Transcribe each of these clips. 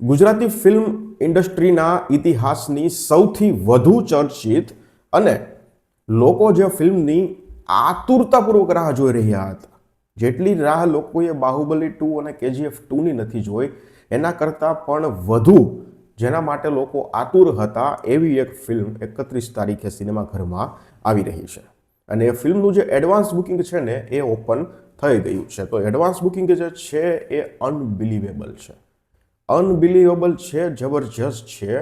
Gujarati film ઇન્ડસ્ટ્રીના ઇતિહાસની સૌથી વધુ ચર્ચિત અને લોકો જે ફિલ્મની આતુરતાપૂર્વક રાહ જોઈ રહ્યા હતા, જેટલી રાહ લોકોએ બાહુબલી ટુ અને કેજીએફ ટુની નથી જોઈ, એના કરતાં પણ વધુ જેના માટે લોકો આતુર હતા એવી એક ફિલ્મ એકત્રીસ તારીખે સિનેમાઘરમાં આવી રહી છે. અને એ ફિલ્મનું જે એડવાન્સ બુકિંગ છે ને, એ ઓપન થઈ ગયું છે. તો એડવાન્સ બુકિંગ જે છે એ અનબિલિવેબલ છે. અનબિલિવેબલ છે, જબરજસ્ત છે.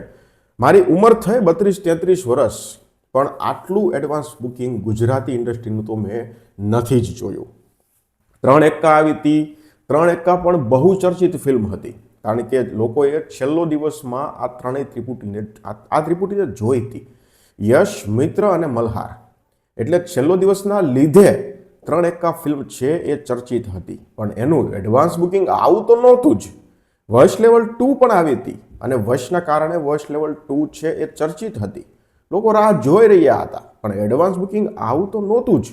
મારી ઉંમર થઈ બત્રીસ તેત્રીસ વર્ષ, પણ આટલું એડવાન્સ બુકિંગ ગુજરાતી ઇન્ડસ્ટ્રીનું તો મેં નથી જ જોયું. ત્રણ એક્કા આવી હતી, ત્રણ એક્કા પણ બહુ ચર્ચિત ફિલ્મ હતી, કારણ કે લોકોએ છેલ્લો દિવસમાં આ ત્રણેય ત્રિપુટીને આ ત્રિપુટીને જોઈ હતી. યશ, મિત્ર અને મલ્હાર. એટલે છેલ્લો દિવસના લીધે ત્રણ એક્કા ફિલ્મ છે એ ચર્ચિત હતી, પણ એનું એડવાન્સ બુકિંગ આવું તો નહોતું જ. વશ લેવલ ટુ પણ આવી હતી અને વશના કારણે વશ લેવલ ટુ છે એ ચર્ચિત હતી. લોકો રાહ જોઈ રહ્યા હતા, પણ એડવાન્સ બુકિંગ આવું તો નહોતું જ,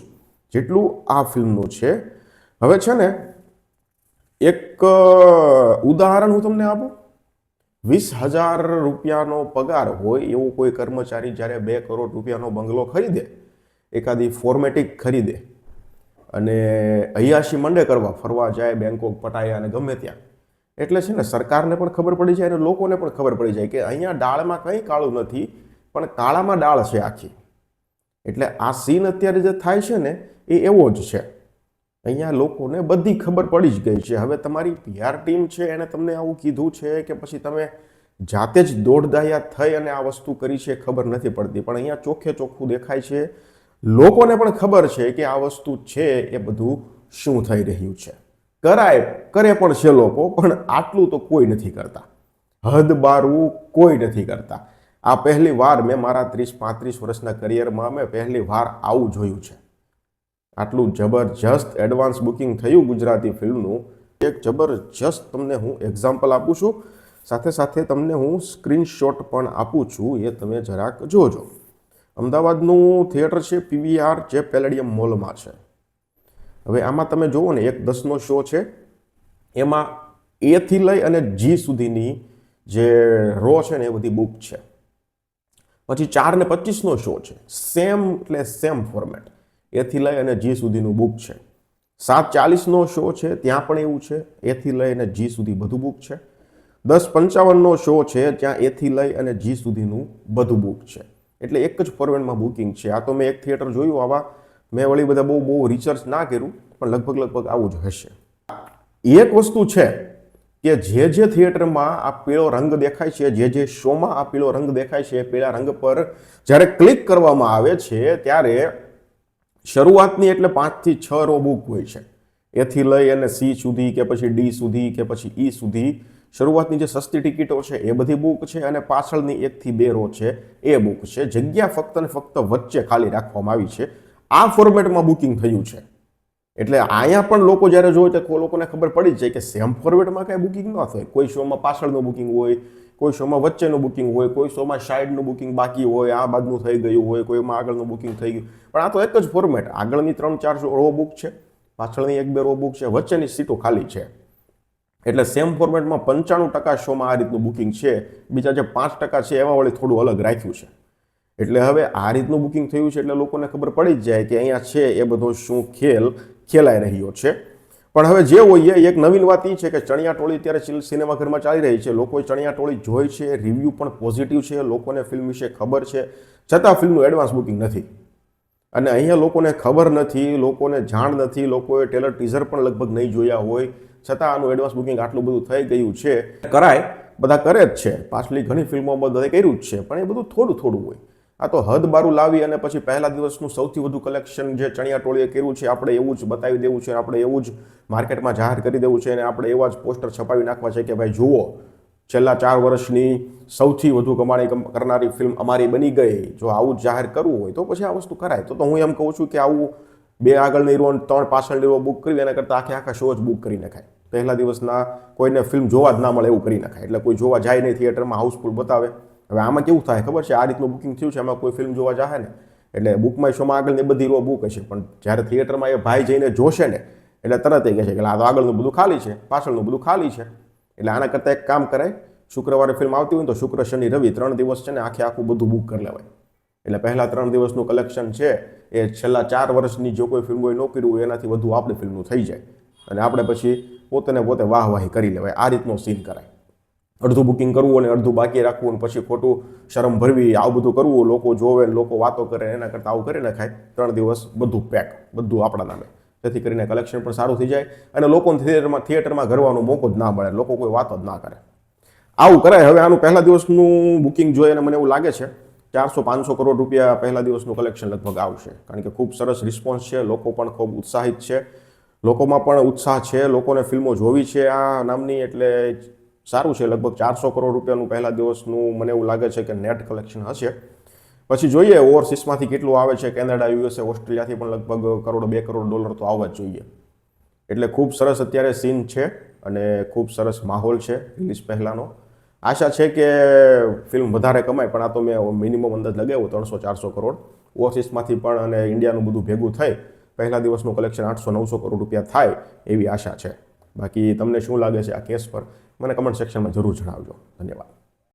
જેટલું આ ફિલ્મનું છે. હવે છે ને, એક ઉદાહરણ હું તમને આપું. વીસ હજાર રૂપિયાનો પગાર હોય એવો કોઈ કર્મચારી જ્યારે બે કરોડ રૂપિયાનો બંગલો ખરીદે, એકાદી ફોર્મેટિક ખરીદે અને અયાશી મંડે કરવા, ફરવા જાય બેંકોક, પટાયા અને ગમે ત્યાં. એટલે છે ને સરકારને પણ ખબર પડી જાય અને લોકોને પણ ખબર પડી જાય કે અહીંયા ડાળમાં કંઈ કાળું નથી, પણ કાળામાં ડાળ છે આખી. એટલે આ સીન અત્યારે જે થાય છે ને, એ એવો જ છે. અહીંયા લોકોને બધી ખબર પડી જ ગઈ છે. હવે તમારી પીઆર ટીમ છે, એણે તમને આવું કીધું છે કે પછી તમે જાતે જ દોડદાયા થઈ અને આ વસ્તુ કરી છે, ખબર નથી પડતી. પણ અહીંયા ચોખ્ખે ચોખ્ખું દેખાય છે. લોકોને પણ ખબર છે કે આ વસ્તુ છે, એ બધું શું થઈ રહ્યું છે. કરાય, કરે પણ છે લોકો, પણ આટલું તો કોઈ નથી કરતા. હદ બારવું કોઈ નથી કરતા. આ પહેલી વાર મેં મારા ત્રીસ પાંત્રીસ વર્ષના કરિયરમાં મેં પહેલી વાર આવું જોયું છે. આટલું જબરજસ્ત એડવાન્સ બુકિંગ થયું ગુજરાતી ફિલ્મનું. એક જબરજસ્ત તમને હું એક્ઝામ્પલ આપું છું. સાથે સાથે તમને હું સ્ક્રીનશોટ પણ આપું છું, એ તમે જરાક જોજો. અમદાવાદનું થિયેટર છે, પીવીઆર, જે પેલેડિયમ મોલમાં છે. હવે આમાં તમે જુઓ ને, એક દસનો શો છે. એમાં એથી લઈ અને જી સુધીની જે રો છે ને, એ બધી બુક છે. પછી ચાર ને પચીસનો શો છે. સેમ, એટલે સેમ ફોર્મેટ એથી લઈ અને જી સુધીનું બુક છે. સાત ચાલીસનો શો છે, ત્યાં પણ એવું છે. એથી લઈ અને જી સુધી બધું બુક છે. દસ પંચાવનનો શો છે, ત્યાં એથી લઈ અને જી સુધીનું બધું બુક છે. એટલે એક જ ફોર્મેટમાં બુકિંગ છે. આ તો મેં એક થિયેટર જોયું આવા. મેં વળી બધા બહુ બહુ રિસર્ચ ના કર્યું, પણ લગભગ લગભગ આવું જ હશે. એક વસ્તુ છે કે જે જે થિયેટરમાં આ પીળો રંગ દેખાય છે, જે જે શોમાં આ પીળો રંગ દેખાય છે, પીળા રંગ પર જ્યારે ક્લિક કરવામાં આવે છે, ત્યારે શરૂઆતની એટલે પાંચથી છ રો બુક હોય છે. એથી લઈ અને સી સુધી કે પછી ડી સુધી કે પછી ઈ સુધી શરૂઆતની જે સસ્તી ટિકિટો છે, એ બધી બુક છે અને પાછળની એકથી બે રો છે, એ બુક છે. જગ્યા ફક્ત ને ફક્ત વચ્ચે ખાલી રાખવામાં આવી છે. આ ફોર્મેટમાં બુકિંગ થયું છે. એટલે અહીંયા પણ લોકો જ્યારે જોવે તો લોકોને ખબર પડી જાય કે સેમ ફોર્મેટમાં કાંઈ બુકિંગ ન થાય. કોઈ શોમાં પાછળનું બુકિંગ હોય, કોઈ શોમાં વચ્ચેનું બુકિંગ હોય, કોઈ શોમાં સાઈડનું બુકિંગ બાકી હોય, આ બાજુનું થઈ ગયું હોય કોઈમાં આગળનું બુકિંગ થઈ ગયું. પણ આ તો એક જ ફોર્મેટ આગળની ત્રણ ચાર રો બુક છે, પાછળની એક બે રો બુક છે, વચ્ચેની સીટો ખાલી છે. એટલે સેમ ફોર્મેટમાં પંચાણું ટકા શોમાં આ રીતનું બુકિંગ છે. બીજા જે પાંચ ટકા છે, એમાં વળી થોડું અલગ રાખ્યું છે. એટલે હવે આ રીતનું બુકિંગ થયું છે એટલે લોકોને ખબર પડી જ જાય કે અહીંયા છે એ બધો શું ખેલ, ખેલાઈ રહ્યો છે. પણ હવે જે હોઈએ એક નવીન વાત એ છે કે ચણિયા ટોળી અત્યારે સિનેમાઘરમાં ચાલી રહી છે. લોકોએ ચણિયા ટોળી જોઈ છે રિવ્યૂ પણ પોઝિટિવ છે, લોકોને ફિલ્મ વિશે ખબર છે. છતાં ફિલ્મનું એડવાન્સ બુકિંગ નથી. અને અહીંયા લોકોને ખબર નથી, લોકોને જાણ નથી, લોકોએ ટેલર ટીઝર પણ લગભગ નહીં જોયા હોય. છતાં આનું એડવાન્સ બુકિંગ આટલું બધું થઈ ગયું છે. કરાય, બધા કરે જ છે. પાછલી ઘણી ફિલ્મોમાં બધા કર્યું જ છે, પણ એ બધું થોડું થોડું હોય. આ તો હદ બારું લાવી અને પછી પહેલા દિવસનું સૌથી વધુ કલેક્શન જે ચણિયા ટોળીએ કર્યું છે, આપણે એવું જ બતાવી દેવું છે આપણે એવું જ માર્કેટમાં જાહેર કરી દેવું છે અને આપણે એવા જ પોસ્ટર છપાવી નાખવા છે કે ભાઈ જુઓ, છેલ્લા ચાર વર્ષની સૌથી વધુ કમાણી કમ- કરનારી ફિલ્મ અમારી બની ગઈ. જો આવું જાહેર કરવું હોય તો પછી આ વસ્તુ કરાય. તો તો હું એમ કહું છું કે આવું બે આગળની રો ત્રણ પાછળની રો બુક કરી એના કરતાં આખે આખા શો જ બુક કરી નખાય. પહેલા દિવસના કોઈને ફિલ્મ જોવા જ ના મળે એવું કરી નખાય. એટલે કોઈ જોવા જાય નહીં થિયેટરમાં હાઉસફુલ બતાવે. હવે આમાં કેવું થાય ખબર છે? આ રીતનું બુકિંગ થયું છે, એમાં કોઈ ફિલ્મ જોવા જાહે ને, એટલે બુકમાં શોમાં આગળની બધી રો બુક હશે. પણ જ્યારે થિયેટરમાં એ ભાઈ જઈને જોશે ને, એટલે તરત એ કહે છે કે આ તો આગળનું બધું ખાલી છે, પાછળનું બધું ખાલી છે. એટલે આના કરતાં એક કામ કરાય શુક્રવારે ફિલ્મ આવતી હોય ને તો શુક્ર, શનિ, રવિ ત્રણ દિવસ છે ને આખે આખું બધું બુક કરી લેવાય. એટલે પહેલાં ત્રણ દિવસનું કલેક્શન છે, એ છેલ્લા ચાર વર્ષની જો કોઈ ફિલ્મ હોય ન કર્યું હોય, એનાથી વધુ આપણી ફિલ્મનું થઈ જાય. અને આપણે પછી પોતે ને પોતે વાહવાહી કરી લેવાય. આ રીતનો સીન કરાય. અડધું બુકિંગ કરવું અને અડધું બાકી રાખવું અને પછી ખોટું શરમ ભરવી, આવું બધું કરવું, લોકો જોવે લોકો વાતો કરે એના કરતાં આવું કરીને ખાય. ત્રણ દિવસ બધું પેક બધું આપણા નામે. જેથી કરીને કલેક્શન પણ સારું થઈ જાય અને લોકોને થિયેટરમાં થિયેટરમાં ગરવાનો મોકો જ ના મળે. લોકો કોઈ વાતો જ ના કરે. આવું કરાય. હવે આનું પહેલા દિવસનું બુકિંગ જોઈએ અને મને એવું લાગે છે, ચારસો, પાંચસો કરોડ રૂપિયા પહેલા દિવસનું કલેક્શન લગભગ આવશે. કારણ કે ખૂબ સરસ રિસ્પોન્સ છે. લોકો પણ ખૂબ ઉત્સાહિત છે. લોકોમાં પણ ઉત્સાહ છે. લોકોને ફિલ્મો જોવી છે. આ નામની એટલે સારું છે, લગભગ ચારસો કરોડ રૂપિયાનું પહેલા દિવસનું મને એવું લાગે છે કે નેટ કલેક્શન હશે. પછી જોઈએ ઓવરસીસમાંથી કેટલું આવે છે, કેનેડા, યુએસએ, ઓસ્ટ્રેલિયાથી પણ લગભગ કરોડ, બે કરોડ ડોલર તો આવવા જ જોઈએ. એટલે ખૂબ સરસ અત્યારે સીન છે અને ખૂબ સરસ માહોલ છે રિલીઝ પહેલાંનો. આશા છે કે ફિલ્મ વધારે કમાય, પણ આ તો મેં મિનિમમ અંદાજ લગાવ્યો, ત્રણસો, ચારસો કરોડ. ઓવરસીસમાંથી પણ અને ઇન્ડિયાનું બધું ભેગું થઈ, પહેલા દિવસનું કલેક્શન આઠસો, નવસો કરોડ રૂપિયા થાય એવી આશા છે. બાકી તમને શું લાગે છે આ કેસ પર? મને કમેન્ટ સેક્શનમાં જરૂર જણાવજો. ધન્યવાદ.